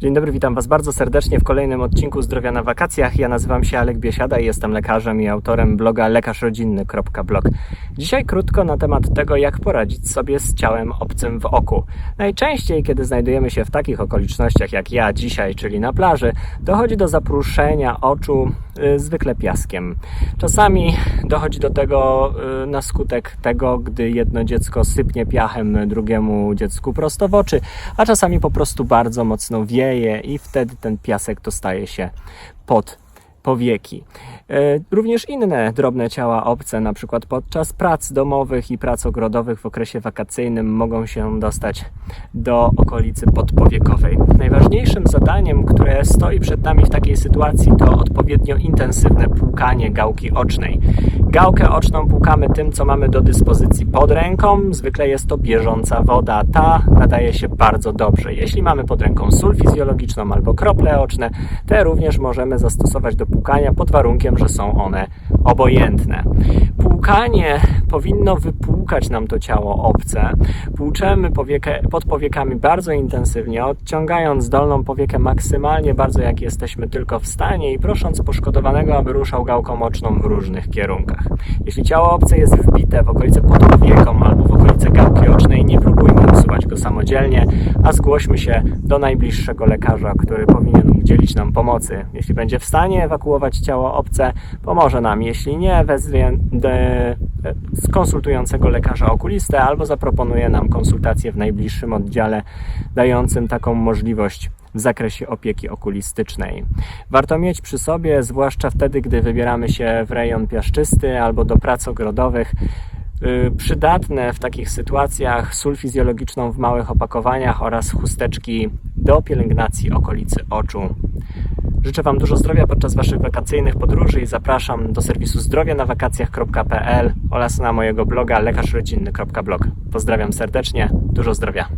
Dzień dobry, witam Was bardzo serdecznie w kolejnym odcinku Zdrowia na wakacjach. Ja nazywam się Alek Biesiada i jestem lekarzem i autorem bloga lekarzrodzinny.blog. Dzisiaj krótko na temat tego, jak poradzić sobie z ciałem obcym w oku. Najczęściej, kiedy znajdujemy się w takich okolicznościach jak ja dzisiaj, czyli na plaży, dochodzi do zapruszenia oczu zwykle piaskiem. Czasami dochodzi do tego y, na skutek tego, gdy jedno dziecko sypnie piachem drugiemu dziecku prosto w oczy, a czasami po prostu bardzo mocno wieje i wtedy ten piasek dostaje się pod powieki. E, Również inne drobne ciała obce, na przykład podczas prac domowych i prac ogrodowych w okresie wakacyjnym, mogą się dostać do okolicy podpowiekowej. Najważniejszym zadaniem, które stoi przed nami w takiej sytuacji, to odpowiednio intensywne płukanie gałki ocznej. Gałkę oczną płukamy tym, co mamy do dyspozycji pod ręką. Zwykle jest to bieżąca woda. Ta nadaje się bardzo dobrze. Jeśli mamy pod ręką sól fizjologiczną albo krople oczne, te również możemy zastosować do płukania pod warunkiem, że są one obojętne. Płukanie powinno wypłukać nam to ciało obce. Płuczemy powiekę, pod powiekami bardzo intensywnie, odciągając dolną powiekę maksymalnie bardzo jak jesteśmy tylko w stanie i prosząc poszkodowanego, aby ruszał gałką oczną w różnych kierunkach. Jeśli ciało obce jest wbite w okolice pod powieką albo w okolice gałki ocznej, nie próbujmy usuwać go samodzielnie, a zgłośmy się do najbliższego lekarza, który powinien udzielić nam pomocy. Jeśli będzie w stanie ewakuować ciało obce, pomoże nam. Jeśli nie, wezwie de, skonsultującego lekarza okulistę albo zaproponuje nam konsultację w najbliższym oddziale dającym taką możliwość w zakresie opieki okulistycznej. Warto mieć przy sobie, zwłaszcza wtedy, gdy wybieramy się w rejon piaszczysty albo do prac ogrodowych, przydatne w takich sytuacjach sól fizjologiczną w małych opakowaniach oraz chusteczki do pielęgnacji okolicy oczu. Życzę Wam dużo zdrowia podczas Waszych wakacyjnych podróży i zapraszam do serwisu zdrowianawakacjach.pl oraz na mojego bloga lekarzrodzinny.blog. Pozdrawiam serdecznie, dużo zdrowia.